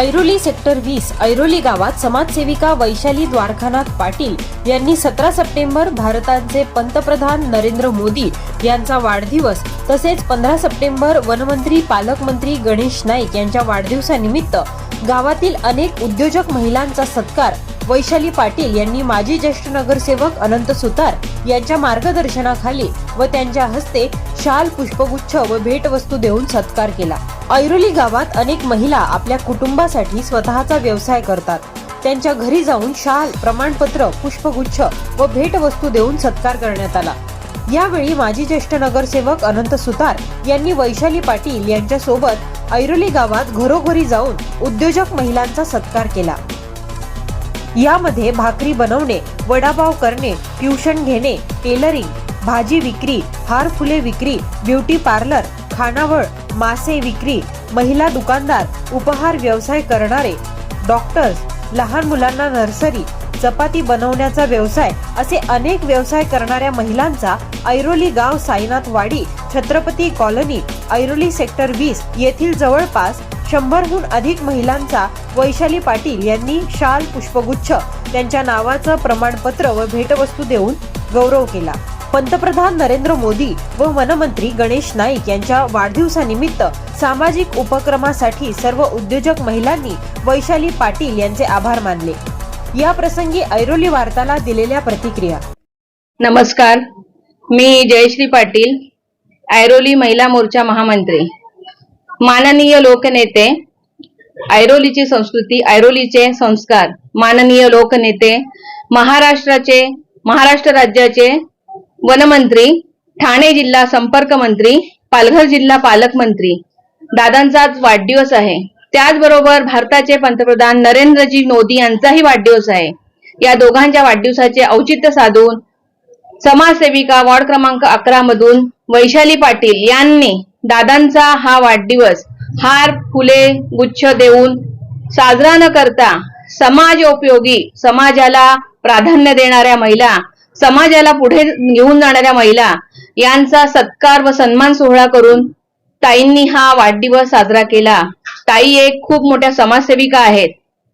Airoli sector वीस ऐरोली गावात समाजसेविका वैशाली द्वारकानाथ पाटील यांनी सतरा सप्टेंबर भारताचे पंतप्रधान नरेंद्र मोदी यांचा वाढदिवस तसेच पंधरा सप्टेंबर वनमंत्री पालकमंत्री गणेश नाईक यांच्या वाढदिवसानिमित्त गावातील अनेक उद्योजक महिलांचा सत्कार वैशाली पाटील यांनी माजी ज्येष्ठ नगरसेवक अनंत सुतार यांच्या मार्गदर्शनाखाली व त्यांच्या हस्ते शाल पुष्पगुच्छ व भेटवस्तू देऊन सत्कार केला. ऐरोली गावात अनेक महिला आपल्या कुटुंबासाठी स्वतःचा व्यवसाय करतात. त्यांच्या घरी जाऊन शाल प्रमाणपत्र पुष्पगुच्छ व भेटवस्तू देऊन सत्कार करण्यात आला. यावेळी माजी ज्येष्ठ नगरसेवक अनंत सुतार यांनी वैशाली पाटील यांच्यासोबत ऐरोली गावात घरोघरी जाऊन उद्योजक महिलांचा सत्कार केला. यामध्ये भाकरी बनवणे वडापाव करणे ट्युशन घेणे टेलरिंग भाजी विक्री हार फुले विक्री ब्युटी पार्लर खानावळ मासे विक्री महिला दुकानदार उपहार व्यवसाय करणारे डॉक्टर्स लहान मुलांना नर्सरी चपाती बनवण्याचा व्यवसाय असे अनेक व्यवसाय करणाऱ्या महिलांचा ऐरोली गाव साईनाथ वाडी छत्रपती कॉलनी ऐरोली सेक्टर वीस येथील जवळपास शंभरहून अधिक महिलांचा वैशाली पाटील यांनी शाल पुष्पगुच्छ त्यांच्या नावाचं प्रमाणपत्र व भेटवस्तू देऊन गौरव केला. पंतप्रधान नरेंद्र मोदी व वनमंत्री गणेश नाईक यांच्या वाढदिवसानिमित्त सामाजिक उपक्रमासाठी सर्व उद्योजक महिलांनी वैशाली पाटील यांचे आभार मानले. या प्रसंगी ऐरोली वार्ताला दिलेल्या प्रतिक्रिया. नमस्कार. मी जयश्री पाटील ऐरोली महिला मोर्चा महामंत्री. माननीय लोकनेते ऐरोलीची संस्कृती ऐरोलीचे संस्कार माननीय लोकनेते महाराष्ट्राचे महाराष्ट्र राज्याचे वनमंत्री ठाणे जिल्हा संपर्क मंत्री पालघर जिल्हा पालकमंत्री. दादांचा आज वाढदिवस आहे. त्याचबरोबर भारताचे पंतप्रधान नरेंद्रजी मोदी यांचाही वाढदिवस आहे. या दोघांच्या वाढदिवसाचे औचित्य साधून समाजसेविका वॉर्ड क्रमांक अकरा मधून वैशाली पाटील यांनी दादांचा हा वाढदिवस हार फुले गुच्छ देऊन साजरा न करता समाज उपयोगी समाजाला प्राधान्य देणाऱ्या महिला समाजाला पुढे घेऊन जाणाऱ्या महिला यांचा सत्कार व सन्मान सोहळा करून ताईंनी हा वाढदिवस साजरा केला. ताई एक खूप मोठ्या समाजसेविका आहेत.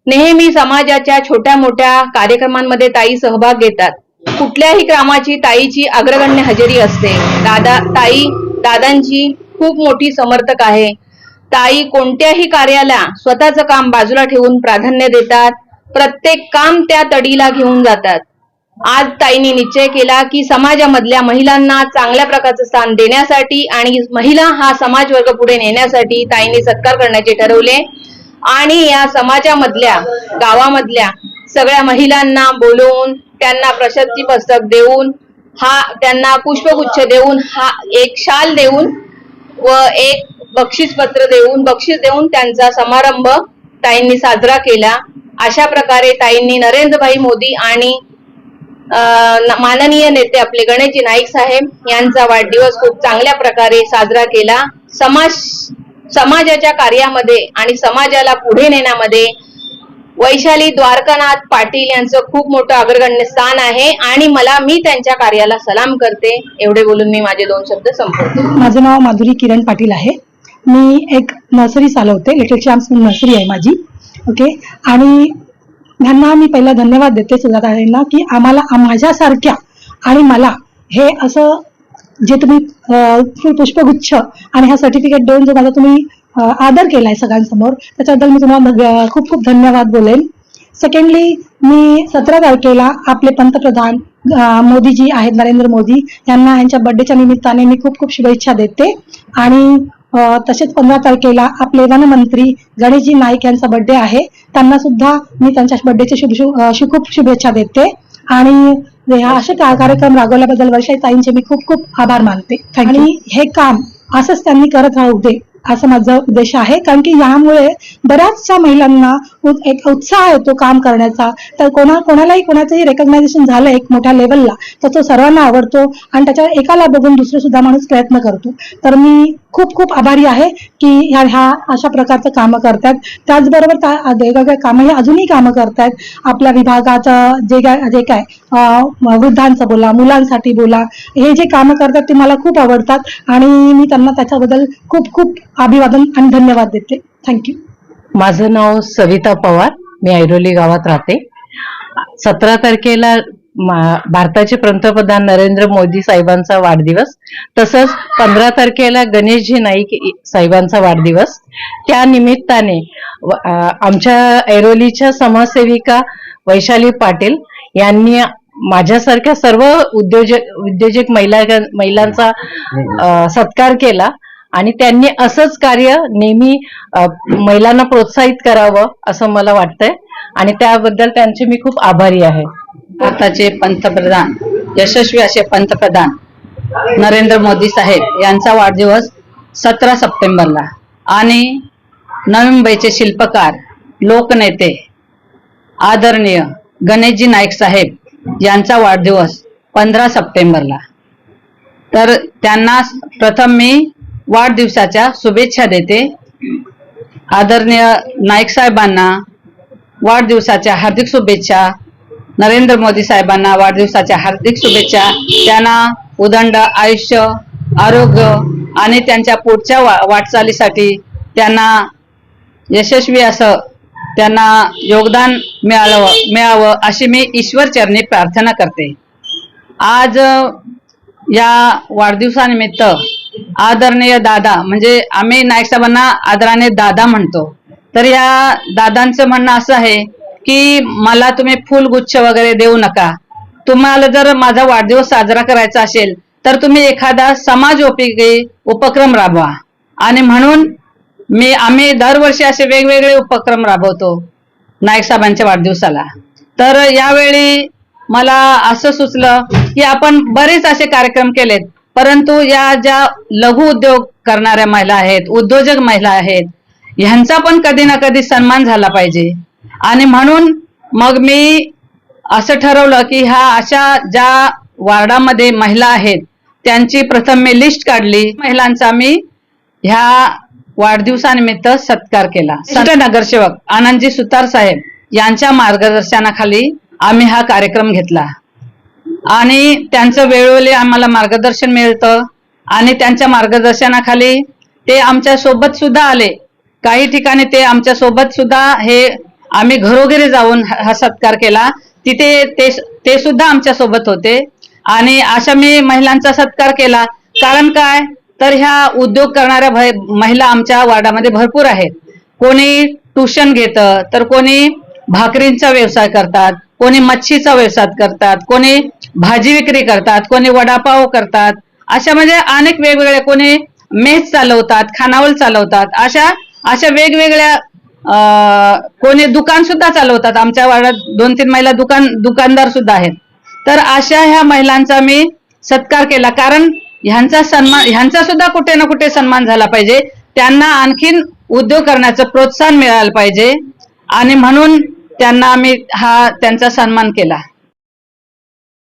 नेहमी समाजाच्या छोट्या मोठ्या कार्यक्रमांमध्ये ताई सहभाग घेतात. कुठल्याही कामाची ताईची अग्रगण्य हजेरी असते. दादा ताई दादांची खूप मोठी समर्थक आहे. ताई कोणत्याही कार्याला स्वतःचं काम बाजूला ठेवून प्राधान्य देतात. प्रत्येक काम त्या तडीला घेऊन जातात. आज ताईंनी निश्चय केला की समाजामधल्या महिलांना चांगल्या प्रकारचं स्थान देण्यासाठी आणि महिला हा समाज वर्ग पुढे नेण्यासाठी ताईंनी सत्कार करण्याचे ठरवले. आणि या समाजामधल्या गावामधल्या सगळ्या महिलांना बोलवून त्यांना प्रशस्ती पुस्तक देऊन हा त्यांना पुष्पगुच्छ देऊन हा एक शाल देऊन व एक बक्षीस पत्र देऊन बक्षीस देऊन त्यांचा समारंभ ताईंनी साजरा केला. अशा प्रकारे ताईंनी नरेंद्रभाई मोदी आणि माननीय नेते आपले गणेशजी नाईक साहेब यांचा वाढदिवस खूप चांगल्या प्रकारे साजरा केला. समाज समाजाच्या कार्यामध्ये आणि समाजाला पुढे नेण्यामध्ये वैशाली द्वारकानाथ पाटील यांचं खूप मोठं अग्रगण्य स्थान आहे आणि मला मी त्यांच्या कार्याला सलाम करते. एवढे बोलून मी माझे दोन शब्द संपवते. माझं नाव माधुरी किरण पाटील आहे. मी एक नर्सरी चालवते. लिटल चॅम्प्स नर्सरी आहे माझी. ओके आणि ह्यांना मी पहिला धन्यवाद देते सुजाताईंना की आम्हाला माझ्यासारख्या आणि मला हे असं जे तुम्ही फुल पुष्पगुच्छ आणि हा सर्टिफिकेट देऊन जो माझा तुम्ही आदर केलाय सगळ्यांसमोर त्याच्याबद्दल मी तुम्हाला खूप खूप धन्यवाद बोलेन. सेकंडली मी सतरा तारखेला आपले पंतप्रधान मोदीजी आहेत नरेंद्र मोदी यांना यांच्या बर्थडेच्या निमित्ताने मी खूप खूप शुभेच्छा देते. आणि तसेच पंधरा तारखेला आपले वनमंत्री गणेशजी नाईक यांचा बर्थडे आहे. त्यांना सुद्धा मी त्यांच्या बर्थडेचे शुभ खूप शुभेच्छा देते. आणि असे कार्यक्रम राबवल्याबद्दल वर्षाई ताईंचे मी खूप खूप आभार मानते. आणि हे काम असंच त्यांनी करत राहू दे. असं माझा उद्देश आहे. कारण की यामुळे बऱ्याचशा महिलांना एक उत्साह येतो काम करण्याचा. तर कोणा कोणालाही कोणाचंही रेकग्नायझेशन झालं एक मोठ्या लेवलला तर तो सर्वांना आवडतो आणि त्याच्या एकाला बघून दुसरे सुद्धा माणूस प्रयत्न करतो. तर मी खूप खूप आभारी आहे की ह्या ह्या अशा प्रकारचं कामं करतात त्याचबरोबर वेगवेगळ्या कामं हे अजूनही कामं करतायत. आपल्या विभागाचं जे काय जे काय वृद्धांचं बोला मुलांसाठी बोला हे जे कामं करतात ते मला खूप आवडतात आणि मी त्यांना त्याच्याबद्दल खूप खूप अभिवादन आणि धन्यवाद देते. थँक्यू माझं नाव सविता पवार. मी ऐरोली गावात राहते. सतरा तारखेला भारताचे पंतप्रधान नरेंद्र मोदी साहेबांचा वाढदिवस तसंच पंधरा तारखेला गणेशजी नाईक साहेबांचा वाढदिवस. त्या निमित्ताने आमच्या ऐरोलीच्या समाजसेविका वैशाली पाटील यांनी माझ्यासारख्या सर्व उद्योजक उद्योजक महिला महिलांचा सत्कार केला. आणि त्यांनी असंच कार्य नेहमी महिलांना प्रोत्साहित करावं असं मला वाटतंय. आणि त्याबद्दल त्यांचे मी खूप आभारी आहे. भारताचे पंतप्रधान यशस्वी असे पंतप्रधान नरेंद्र मोदी साहेब यांचा वाढदिवस सतरा सप्टेंबरला. आणि नवी मुंबईचे शिल्पकार लोकनेते आदरणीय गणेशजी नाईक साहेब यांचा वाढदिवस पंधरा सप्टेंबरला. तर त्यांना प्रथम मी वाढदिवसाच्या शुभेच्छा देते. आदरणीय नाईक साहेबांना वाढदिवसाच्या हार्दिक शुभेच्छा. नरेंद्र मोदी साहेबांना वाढदिवसाच्या हार्दिक शुभेच्छा. त्यांना उदंड आयुष्य आरोग्य आणि त्यांच्या पुढच्या वा वाटचालीसाठी त्यांना यशस्वी असं त्यांना योगदान मिळावं मिळावं अशी मी ईश्वर चरणी प्रार्थना करते. आज या वाढदिवसानिमित्त आदरणीय दादा म्हणजे आम्ही नाईक साहेबांना आदराने दादा म्हणतो. तर या दादांचं म्हणणं असं आहे की मला तुम्ही फुलगुच्छ वगैरे देऊ नका. तुम्हाला जर माझा वाढदिवस साजरा करायचा असेल तर तुम्ही एखादा समाजोपयोगी उपक्रम राबवा. आणि म्हणून मी आम्ही दरवर्षी असे वेगवेगळे उपक्रम राबवतो नाईक साहेबांच्या वाढदिवसाला. तर यावेळी मला असं सुचलं की आपण बरेच असे कार्यक्रम केलेत. परंतु या ज्या लघु उद्योग करणाऱ्या महिला आहेत उद्योजक महिला आहेत ह्यांचा पण कधी ना कधी सन्मान झाला पाहिजे. आणि म्हणून मग मी असं ठरवलं की ह्या अशा ज्या वार्डामध्ये महिला आहेत त्यांची प्रथम मी लिस्ट काढली. महिलांचा मी ह्या वाढदिवसानिमित्त सत्कार केला. संत नगरसेवक आनंदजी सुतार साहेब यांच्या मार्गदर्शनाखाली आम्ही हा कार्यक्रम घेतला. आणि त्यांचं वेळोवेळी आम्हाला मार्गदर्शन मिळतं. आणि त्यांच्या मार्गदर्शनाखाली ते आमच्यासोबत सुद्धा आले. काही ठिकाणी ते आमच्यासोबत सुद्धा हे आम्ही घरोघरी जाऊन हा हा सत्कार केला. तिथे ते ते सुद्धा आमच्यासोबत होते. आणि अशा मी महिलांचा सत्कार केला. कारण काय? तर ह्या उद्योग करणाऱ्या भय- महिला आमच्या वार्डामध्ये भरपूर आहेत. कोणी ट्युशन घेतं तर कोणी भाकरींचा व्यवसाय करतात. कोणी मच्छीचा व्यवसाय करतात. कोणी भाजी विक्री करतात कोणी वडापाव करतात अशा म्हणजे अनेक वेगवेगळे कोणी मेस चालवतात खानावळ चालवतात अशा अशा वेगवेगळ्या कोणी दुकान सुद्धा चालवतात. आमच्या वाड्यात दोन तीन महिला दुकान दुकानदार सुद्धा आहेत. तर अशा ह्या महिलांचा मी सत्कार केला. कारण ह्यांचा सन्मान ह्यांचा सुद्धा कुठे ना कुठे सन्मान झाला पाहिजे. त्यांना आणखीन उद्योग करण्याचं प्रोत्साहन मिळालं पाहिजे. आणि म्हणून त्यांना आम्ही हा त्यांचा सन्मान केला.